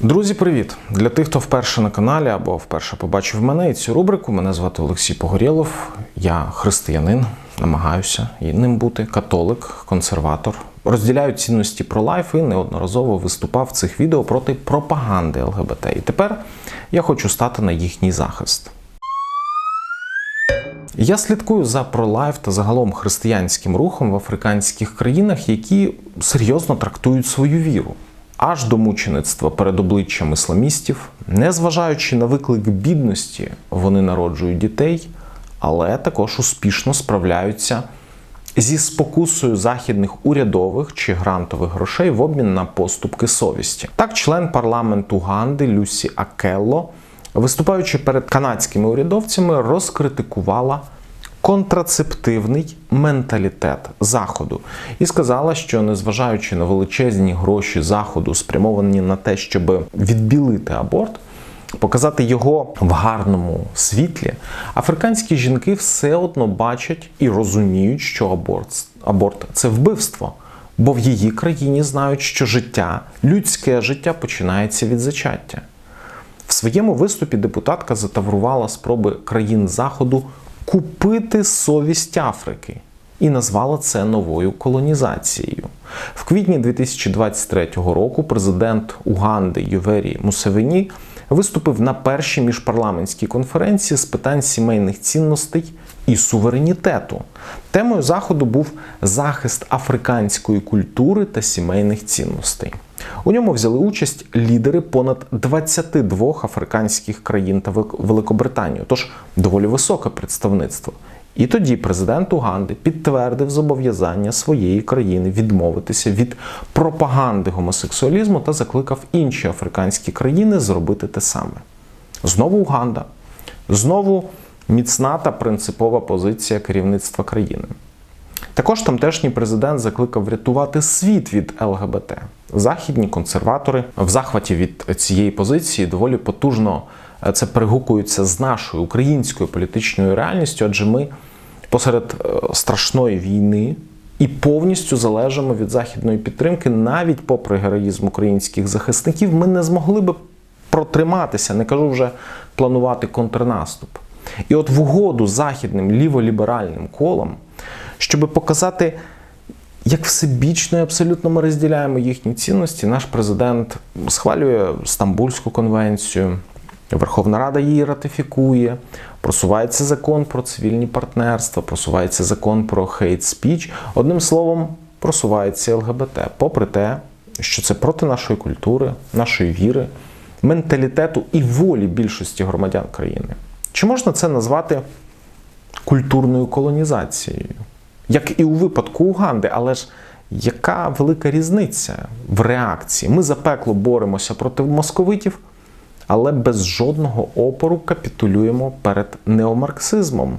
Друзі, привіт! Для тих, хто вперше на каналі або вперше побачив мене і цю рубрику, мене звати Олексій Погорєлов. Я християнин, намагаюся і ним бути, католик, консерватор. Розділяю цінності про лайф і неодноразово виступав в цих відео проти пропаганди ЛГБТ. І тепер я хочу стати на їхній захист. Я слідкую за пролайф та загалом християнським рухом в африканських країнах, які серйозно трактують свою віру. Аж до мучеництва перед обличчям ісламістів, незважаючи на виклик бідності, вони народжують дітей, але також успішно справляються зі спокусою західних урядових чи грантових грошей в обмін на поступки совісті. Так, член парламенту Ганди Люсі Акелло, виступаючи перед канадськими урядовцями, розкритикувала контрацептивний менталітет заходу і сказала, що незважаючи на величезні гроші заходу, спрямовані на те, щоб відбілити аборт. Показати його в гарному світлі, африканські жінки все одно бачать і розуміють, що аборт, аборт це вбивство, бо в її країні знають, що життя, людське життя починається від зачаття. В своєму виступі депутатка затаврувала спроби країн Заходу купити совість Африки і назвала це новою колонізацією. В квітні 2023 року президент Уганди Ювері Мусевені виступив на першій міжпарламентській конференції з питань сімейних цінностей і суверенітету. Темою заходу був захист африканської культури та сімейних цінностей. У ньому взяли участь лідери понад 22 африканських країн та Великобританію, тож доволі високе представництво. І тоді президент Уганди підтвердив зобов'язання своєї країни відмовитися від пропаганди гомосексуалізму та закликав інші африканські країни зробити те саме. Знову Уганда, знову міцна та принципова позиція керівництва країни. Також тамтешній президент закликав врятувати світ від ЛГБТ. Західні консерватори в захваті від цієї позиції доволі потужно це перегукується з нашою українською політичною реальністю, адже ми посеред страшної війни і повністю залежимо від західної підтримки, навіть попри героїзм українських захисників, ми не змогли би протриматися, не кажу вже планувати контрнаступ. І от в угоду західним ліволіберальним колом, щоб показати, як всебічно і абсолютно ми розділяємо їхні цінності, наш президент схвалює Стамбульську конвенцію. Верховна Рада її ратифікує, просувається закон про цивільні партнерства, просувається закон про хейт спіч. Одним словом, просувається ЛГБТ, попри те, що це проти нашої культури, нашої віри, менталітету і волі більшості громадян країни. Чи можна це назвати культурною колонізацією? Як і у випадку Уганди, але ж яка велика різниця в реакції? Ми за пекло боремося проти московитів але без жодного опору капітулюємо перед неомарксизмом,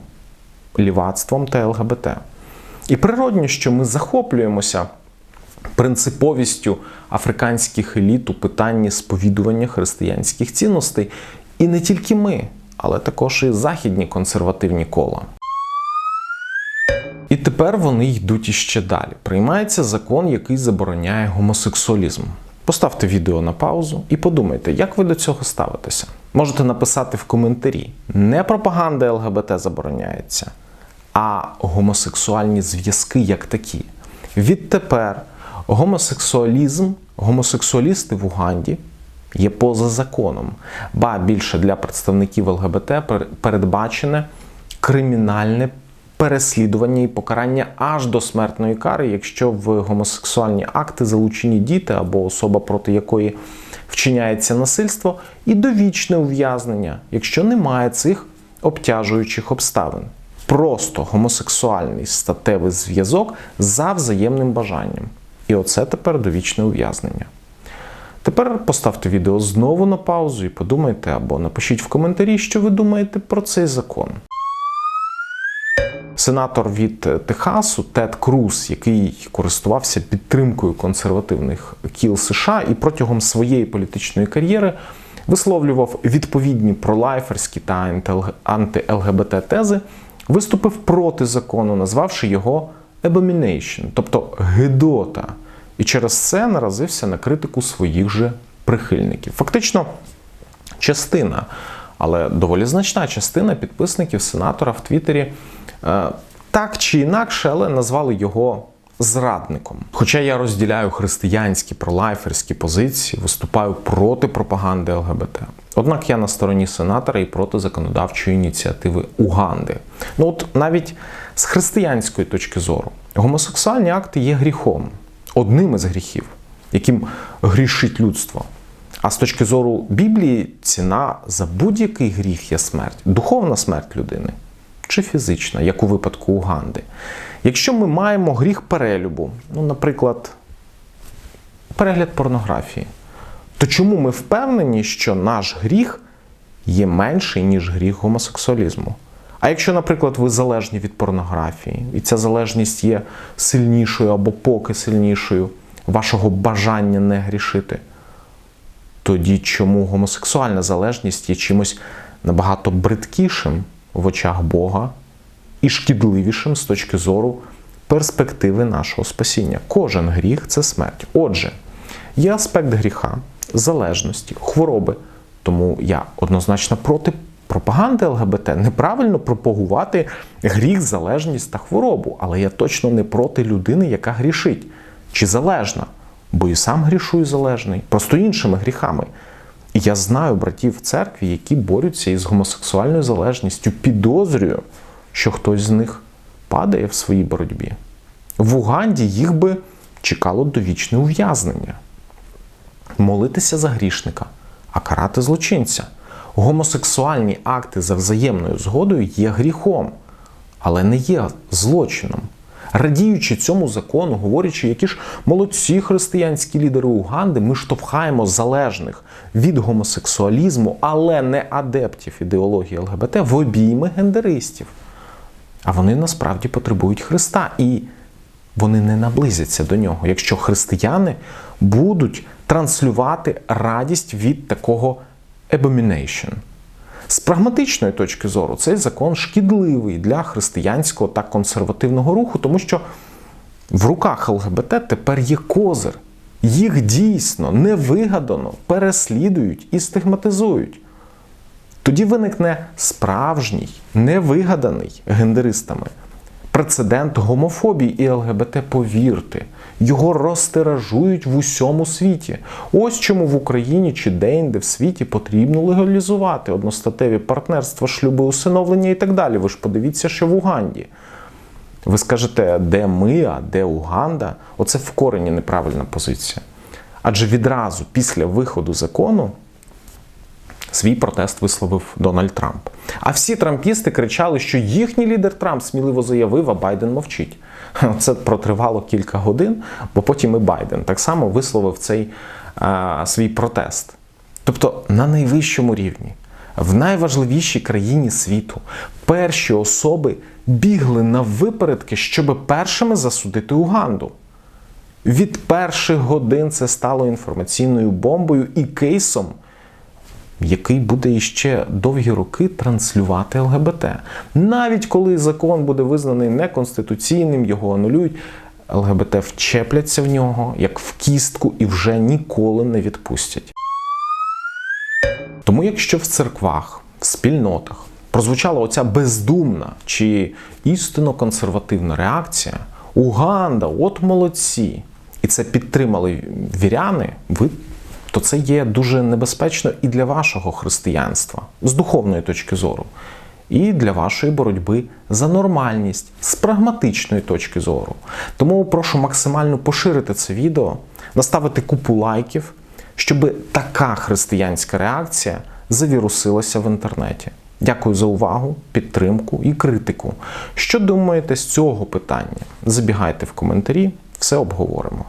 лівацтвом та ЛГБТ. І природньо, що ми захоплюємося принциповістю африканських еліт у питанні сповідування християнських цінностей. І не тільки ми, але також і західні консервативні кола. Тепер вони йдуть іще далі. Приймається закон, який забороняє гомосексуалізм. Поставте відео на паузу і подумайте, як ви до цього ставитеся. Можете написати в коментарі: не пропаганда ЛГБТ забороняється, а гомосексуальні зв'язки як такі. Відтепер гомосексуалізм, гомосексуалісти в Уганді є поза законом, ба більше для представників ЛГБТ передбачене кримінальне переслідування і покарання аж до смертної кари, якщо в гомосексуальні акти залучені діти або особа, проти якої вчиняється насильство, і довічне ув'язнення, якщо немає цих обтяжуючих обставин. Просто гомосексуальний статевий зв'язок за взаємним бажанням. І оце тепер довічне ув'язнення. Тепер поставте відео знову на паузу і подумайте або напишіть в коментарі, що ви думаєте про цей закон. Сенатор від Техасу Тед Круз, який користувався підтримкою консервативних кіл США і протягом своєї політичної кар'єри висловлював відповідні пролайферські та анти-ЛГБТ тези, виступив проти закону, назвавши його abomination, тобто гидота, і через це наразився на критику своїх же прихильників. Фактично, частина, але доволі значна частина підписників сенатора в Твіттері е, так чи інакше, але назвали його зрадником. Хоча я розділяю християнські пролайферські позиції, виступаю проти пропаганди ЛГБТ. Однак я на стороні сенатора і проти законодавчої ініціативи Уганди. Ну от навіть з християнської точки зору, гомосексуальні акти є гріхом, одним із гріхів, яким грішить людство. А з точки зору Біблії, ціна за будь-який гріх є смерть, духовна смерть людини чи фізична, як у випадку Уганди. Якщо ми маємо гріх перелюбу, ну, наприклад, перегляд порнографії, то чому ми впевнені, що наш гріх є менший, ніж гріх гомосексуалізму? А якщо, наприклад, ви залежні від порнографії, і ця залежність є сильнішою або поки сильнішою вашого бажання не грішити, тоді чому гомосексуальна залежність є чимось набагато бридкішим в очах Бога і шкідливішим з точки зору перспективи нашого спасіння? Кожен гріх це смерть. Отже, є аспект гріха, залежності, хвороби. Тому я однозначно проти пропаганди ЛГБТ. Неправильно пропагувати гріх, залежність та хворобу, але я точно не проти людини, яка грішить чи залежна. Бо і сам грішую залежний, просто іншими гріхами. І я знаю братів в церкві, які борються із гомосексуальною залежністю, підозрюю, що хтось з них падає в своїй боротьбі. В Уганді їх би чекало довічне ув'язнення. Молитися за грішника, а карати злочинця. Гомосексуальні акти за взаємною згодою є гріхом, але не є злочином. Радіючи цьому закону, говорячи, які ж молодці християнські лідери Уганди, ми штовхаємо залежних від гомосексуалізму, але не адептів ідеології ЛГБТ в обійми гендеристів. А вони насправді потребують Христа, і вони не наблизяться до нього, якщо християни будуть транслювати радість від такого abomination. З прагматичної точки зору, цей закон шкідливий для християнського та консервативного руху, тому що в руках ЛГБТ тепер є козир. Їх дійсно невигадано переслідують і стигматизують. Тоді виникне справжній, невигаданий гендеристами прецедент гомофобії і ЛГБТ, повірте, його розтиражують в усьому світі. Ось чому в Україні чи де-інде в світі потрібно легалізувати одностатеві партнерства, шлюби, усиновлення і так далі. Ви ж подивіться, що в Уганді. Ви скажете, де ми, а де Уганда? Оце в корені неправильна позиція. Адже відразу після виходу закону свій протест висловив Дональд Трамп. А всі трампісти кричали, що їхній лідер Трамп сміливо заявив, а Байден мовчить. Це протривало кілька годин, бо потім і Байден так само висловив цей а, свій протест. Тобто на найвищому рівні, в найважливішій країні світу, перші особи бігли на випередки, щоб першими засудити Уганду. Від перших годин це стало інформаційною бомбою і кейсом який буде іще довгі роки транслювати ЛГБТ. Навіть коли закон буде визнаний неконституційним, його анулюють, ЛГБТ вчепляться в нього як в кістку і вже ніколи не відпустять. Тому, якщо в церквах, в спільнотах прозвучала оця бездумна чи істинно консервативна реакція, Уганда, от молодці, і це підтримали віряни, ви то це є дуже небезпечно і для вашого християнства з духовної точки зору, і для вашої боротьби за нормальність з прагматичної точки зору. Тому прошу максимально поширити це відео, наставити купу лайків, щоб така християнська реакція завірусилася в інтернеті. Дякую за увагу, підтримку і критику. Що думаєте з цього питання? Забігайте в коментарі, все обговоримо.